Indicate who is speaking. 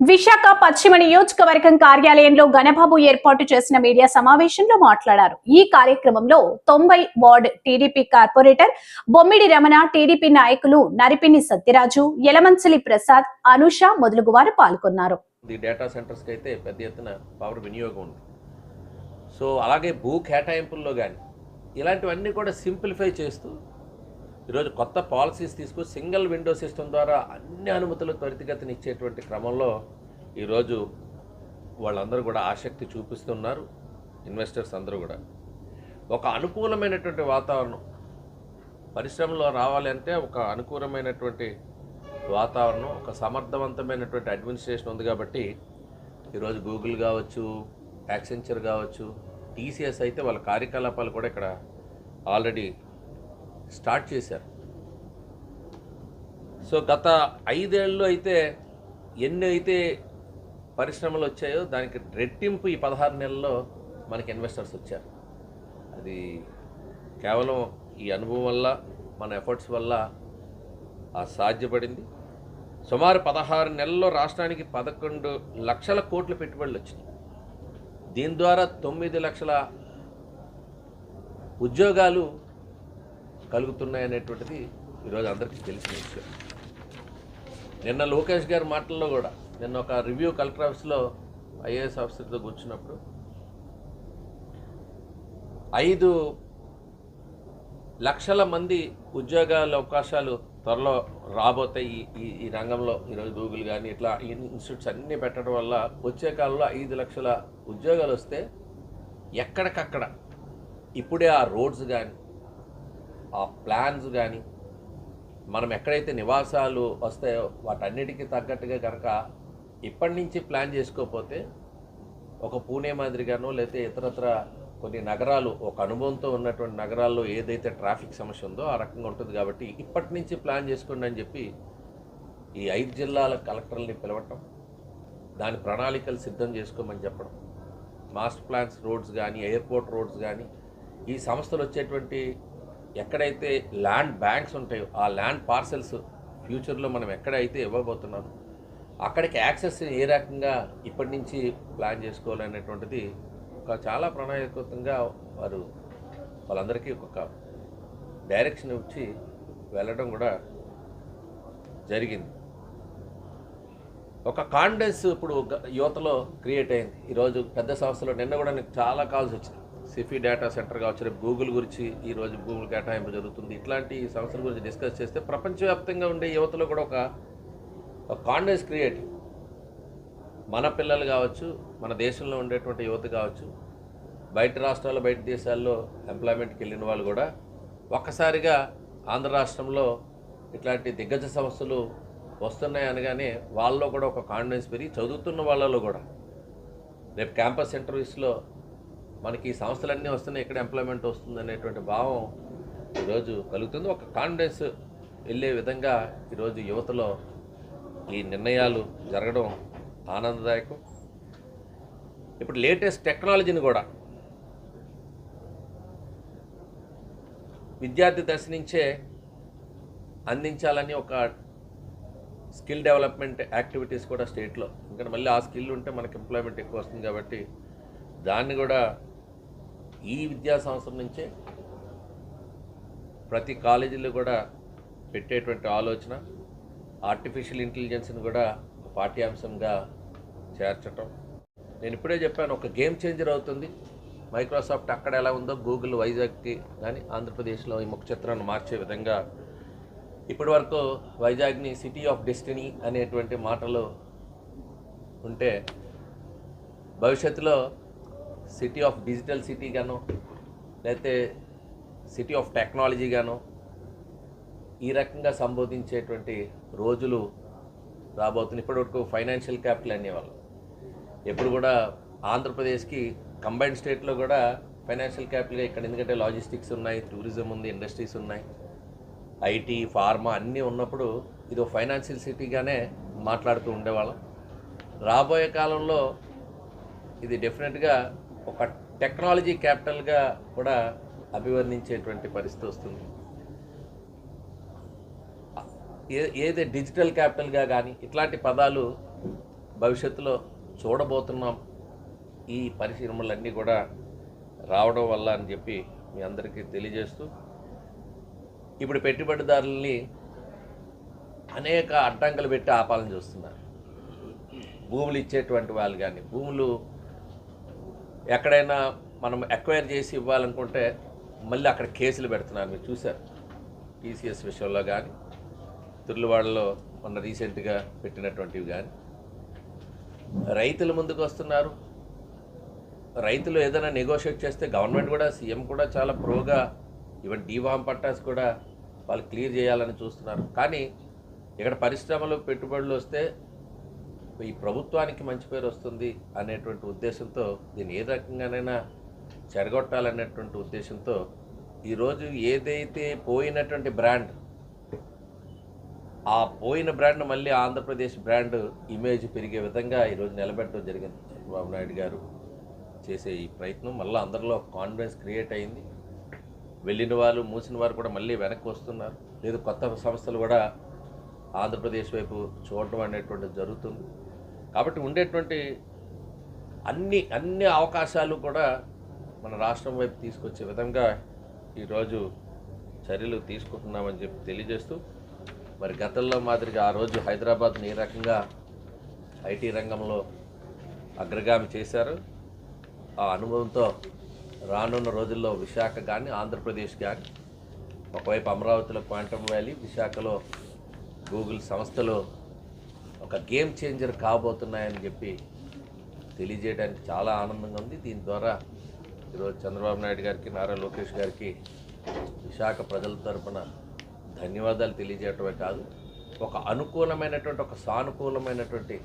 Speaker 1: విశాఖ పశ్చిమ నియోజకవర్గం కార్యాలయంలో గణబాబు ఏర్పాటు చేసిన మీడియా సమావేశంలో మాట్లాడారు. ఈ కార్యక్రమంలో తొంభై ward TDP corporator Bommidi Ramana TDP నాయకులు నరిపిని సత్యరాజు యలమంచలి ప్రసాద్ అనుష మొదలగు వారు పాల్గొన్నారు
Speaker 2: డేటా అయితే పెద్ద ఎత్తున పవర్ వినియోగం ఉంది. సో అలాగే భూ కేటాయింపుల్లో కానీ ఇలాంటివన్నీ కూడా సింప్లిఫై చేస్తూ ఈరోజు కొత్త పాలసీస్ తీసుకు సింగిల్ విండో సిస్టమ్ ద్వారా అన్ని అనుమతులు త్వరితగతిని ఇచ్చేటువంటి క్రమంలో ఈరోజు వాళ్ళందరూ కూడా ఆసక్తి చూపిస్తున్నారు ఇన్వెస్టర్స్ అందరూ కూడా. ఒక అనుకూలమైనటువంటి వాతావరణం. పరిశ్రమలో రావాలి అంటే ఒక అనుకూలమైనటువంటి వాతావరణం ఒక సమర్థవంతమైనటువంటి అడ్మినిస్ట్రేషన్ ఉంది కాబట్టి ఈరోజు గూగుల్ కావచ్చు యాక్సెంచర్ కావచ్చు టీసీఎస్ అయితే వాళ్ళ కార్యకలాపాలు కూడా ఇక్కడ ఆల్రెడీ స్టార్ట్ చేశారు. సో గత ఐదేళ్ళు అయితే ఎన్ని అయితే పరిశ్రమలు వచ్చాయో దానికి రెట్టింపు ఈ పదహారు నెలల్లో మనకి ఇన్వెస్టర్స్ వచ్చారు. అది కేవలం ఈ అనుభవం వల్ల మన ఎఫర్ట్స్ వల్ల సాధ్యపడింది. సుమారు పదహారు నెలల్లో రాష్ట్రానికి పదకొండు లక్షల కోట్ల పెట్టుబడులు వచ్చినాయి. దీని ద్వారా తొమ్మిది లక్షల ఉద్యోగాలు కలుగుతున్నాయనేటువంటిది ఈరోజు అందరికీ తెలిసిన విషయం. నిన్న లోకేష్ గారి మాటల్లో కూడా నిన్న ఒక రివ్యూ కలెక్టర్ ఆఫీస్లో ఐఏఎస్ ఆఫీసర్తో కూర్చున్నప్పుడు ఐదు లక్షల మంది ఉద్యోగాల అవకాశాలు త్వరలో రాబోతాయి ఈ- ఈ ఈ రంగంలో. ఈరోజు గూగుల్ కానీ ఇట్లా ఈ ఇన్స్టిట్యూట్స్ అన్నీ పెట్టడం వల్ల వచ్చే కాలంలో ఐదు లక్షల ఉద్యోగాలు వస్తే ఎక్కడికక్కడ ఇప్పుడే ఆ రోడ్స్ కానీ ఆ ప్లాన్స్ కానీ మనం ఎక్కడైతే నివాసాలు వస్తాయో వాటన్నిటికీ తగ్గట్టుగా కనుక ఇప్పటి నుంచి ప్లాన్ చేసుకోకపోతే ఒక పూణే మాదిరిగానో లేకపోతే ఇతరత్ర కొన్ని నగరాలు ఒక అనుభవంతో ఉన్నటువంటి నగరాల్లో ఏదైతే ట్రాఫిక్ సమస్య ఉందో ఆ రకంగా ఉంటుంది కాబట్టి ఇప్పటి నుంచి ప్లాన్ చేసుకోండి అని చెప్పి ఈ ఐదు జిల్లాల కలెక్టర్ని పిలవటం దాని ప్రణాళికలు సిద్ధం చేసుకోమని చెప్పడం మాస్టర్ ప్లాన్స్ రోడ్స్ కానీ ఎయిర్పోర్ట్ రోడ్స్ కానీ ఈ సంస్థలు వచ్చేటువంటి ఎక్కడైతే ల్యాండ్ బ్యాంక్స్ ఉంటాయో ఆ ల్యాండ్ పార్సెల్స్ ఫ్యూచర్లో మనం ఎక్కడైతే ఇవ్వబోతున్నాం అక్కడికి యాక్సెస్ ఏ రకంగా ఇప్పటి నుంచి ప్లాన్ చేసుకోవాలనేటువంటిది ఒక చాలా ప్రణాళికృతంగా వారు వాళ్ళందరికీ ఒక డైరెక్షన్ ఇచ్చి వెళ్ళడం కూడా జరిగింది. ఒక కాన్ఫిడెన్స్ ఇప్పుడు యువతలో క్రియేట్ అయింది. ఈరోజు పెద్ద సంస్థలో నిన్న కూడా నాకు చాలా కాల్స్ వచ్చింది సిఫీ డేటా సెంటర్ కావచ్చు రేపు గూగుల్ గురించి ఈరోజు గూగుల్ కేటాయింపు జరుగుతుంది. ఇట్లాంటి సంస్థల గురించి డిస్కస్ చేస్తే ప్రపంచవ్యాప్తంగా ఉండే యువతలో కూడా ఒక ఒక కాన్ఫిడెన్స్ క్రియేట్ మన పిల్లలు కావచ్చు మన దేశంలో ఉండేటువంటి యువత కావచ్చు బయట రాష్ట్రాల్లో బయట దేశాల్లో ఎంప్లాయ్మెంట్కి వెళ్ళిన వాళ్ళు కూడా ఒక్కసారిగా ఆంధ్ర రాష్ట్రంలో ఇట్లాంటి దిగ్గజ సంస్థలు వస్తున్నాయి అనగానే వాళ్ళలో కూడా ఒక కాన్ఫిడెన్స్ పెరిగి చదువుతున్న వాళ్ళలో కూడా. రేపు క్యాంపస్ ఇంటర్వ్యూస్లో మనకి ఈ సంస్థలన్నీ వస్తున్నాయి ఎక్కడ ఎంప్లాయ్మెంట్ వస్తుంది అనేటువంటి భావం ఈరోజు కలుగుతుంది. ఒక కాన్ఫిడెన్స్ వెళ్ళే విధంగా ఈరోజు యువతలో ఈ నిర్ణయాలు జరగడం ఆనందదాయకం. ఇప్పుడు లేటెస్ట్ టెక్నాలజీని కూడా విద్యార్థి దశ నుంచే అందించాలని ఒక స్కిల్ డెవలప్మెంట్ యాక్టివిటీస్ కూడా స్టేట్లో. ఎందుకంటే మళ్ళీ ఆ స్కిల్ ఉంటే మనకి ఎంప్లాయ్మెంట్ ఎక్కువ వస్తుంది కాబట్టి దాన్ని కూడా ఈ విద్యా సంవత్సరం నుంచే ప్రతి కాలేజీలో కూడా పెట్టేటువంటి ఆలోచన ఆర్టిఫిషియల్ ఇంటెలిజెన్స్ని కూడా పాఠ్యాంశంగా చేర్చటం. నేను ఇప్పుడే చెప్పాను ఒక గేమ్ చేంజర్ అవుతుంది. మైక్రోసాఫ్ట్ అక్కడ ఎలా ఉందో గూగుల్ వైజాగ్కి కానీ ఆంధ్రప్రదేశ్లో ఈ ముఖ చిత్రాన్ని మార్చే విధంగా ఇప్పటి వరకు వైజాగ్ని సిటీ ఆఫ్ డెస్టినీ అనేటువంటి మాటలు ఉంటే భవిష్యత్తులో సిటీ ఆఫ్ డిజిటల్ సిటీ గాను లేకపోతే సిటీ ఆఫ్ టెక్నాలజీ గాను ఈ రకంగా సంబోధించేటువంటి రోజులు రాబోతున్నాయి. ఇప్పటివరకు ఫైనాన్షియల్ క్యాపిటల్ అనేవాళ్ళు. ఎప్పుడు కూడా ఆంధ్రప్రదేశ్కి కంబైన్డ్ స్టేట్లో కూడా ఫైనాన్షియల్ క్యాపిటల్గా ఇక్కడ ఎందుకంటే లాజిస్టిక్స్ ఉన్నాయి టూరిజం ఉంది ఇండస్ట్రీస్ ఉన్నాయి. ఐటీ ఫార్మా అన్నీ ఉన్నప్పుడు ఇది ఒక ఫైనాన్షియల్ సిటీగానే మాట్లాడుతూ ఉండేవాళ్ళం. రాబోయే కాలంలో ఇది డెఫినెట్గా ఒక టెక్నాలజీ క్యాపిటల్గా కూడా అభివర్ణించేటువంటి పరిస్థితి వస్తుంది. ఏ ఏది డిజిటల్ క్యాపిటల్గా కానీ ఇట్లాంటి పదాలు భవిష్యత్తులో చూడబోతున్నాం. ఈ పరిశ్రమలన్నీ కూడా రావడం వల్ల అని చెప్పి మీ అందరికీ తెలియజేస్తూ ఇప్పుడు పెట్టుబడిదారుల్ని అనేక అడ్డంకులు పెట్టి ఆపాలని చూస్తున్నారు. భూములు ఇచ్చేటువంటి వాళ్ళు కానీ భూములు ఎక్కడైనా మనం ఎక్వైర్ చేసి ఇవ్వాలనుకుంటే మళ్ళీ అక్కడ కేసులు పెడుతున్నారు. మీరు చూశారు. టీసీఎస్ విషయంలో కానీ తుర్లువాడలో మొన్న రీసెంట్గా పెట్టినటువంటివి కానీ రైతులు ముందుకు వస్తున్నారు. రైతులు ఏదైనా నెగోషియేట్ చేస్తే గవర్నమెంట్ కూడా సీఎం కూడా చాలా ప్రోగా ఈవెన్ డీవామ్ పట్టాస్ కూడా వాళ్ళు క్లియర్ చేయాలని చూస్తున్నారు. కానీ ఇక్కడ పరిశ్రమలు పెట్టుబడులు వస్తే ఈ ప్రభుత్వానికి మంచి పేరు వస్తుంది అనేటువంటి ఉద్దేశంతో దీన్ని ఏ రకంగానైనా చెరగొట్టాలనేటువంటి ఉద్దేశంతో ఈరోజు ఏదైతే పోయినటువంటి బ్రాండ్ ఆ పోయిన బ్రాండ్ మళ్ళీ ఆంధ్రప్రదేశ్ బ్రాండ్ ఇమేజ్ పెరిగే విధంగా ఈరోజు నిలబెట్టడం జరిగింది చంద్రబాబు నాయుడు గారు చేసే ఈ ప్రయత్నం. మళ్ళీ అందరిలో కాన్ఫిడెన్స్ క్రియేట్ అయింది. వెళ్ళిన వాళ్ళు మూసిన వారు కూడా మళ్ళీ వెనక్కి వస్తున్నారు. లేదు కొత్త సంస్థలు కూడా ఆంధ్రప్రదేశ్ వైపు చూడడం అనేటువంటిది జరుగుతుంది. కాబట్టి ఉండేటువంటి అన్ని అన్ని అవకాశాలు కూడా మన రాష్ట్రం వైపు తీసుకొచ్చే విధంగా ఈరోజు చర్యలు తీసుకుంటున్నామని చెప్పి తెలియజేస్తూ మరి గతంలో మాదిరిగా ఆ రోజు హైదరాబాద్ని ఏ రకంగా ఐటీ రంగంలో అగ్రగామి చేశారు. ఆ అనుభవంతో రానున్న రోజుల్లో విశాఖ కానీ ఆంధ్రప్రదేశ్ కానీ ఒకవైపు అమరావతిలో క్వాంటమ్ వ్యాలీ విశాఖలో గూగుల్ సంస్థలు ఒక గేమ్ చేంజర్ కాబోతున్నాయని చెప్పి తెలియజేయడానికి చాలా ఆనందంగా ఉంది. దీని ద్వారా ఈరోజు చంద్రబాబు నాయుడు గారికి నారా లోకేష్ గారికి విశాఖ ప్రజల తరపున ధన్యవాదాలు తెలియజేయటమే కాదు ఒక అనుకూలమైనటువంటి ఒక సానుకూలమైనటువంటి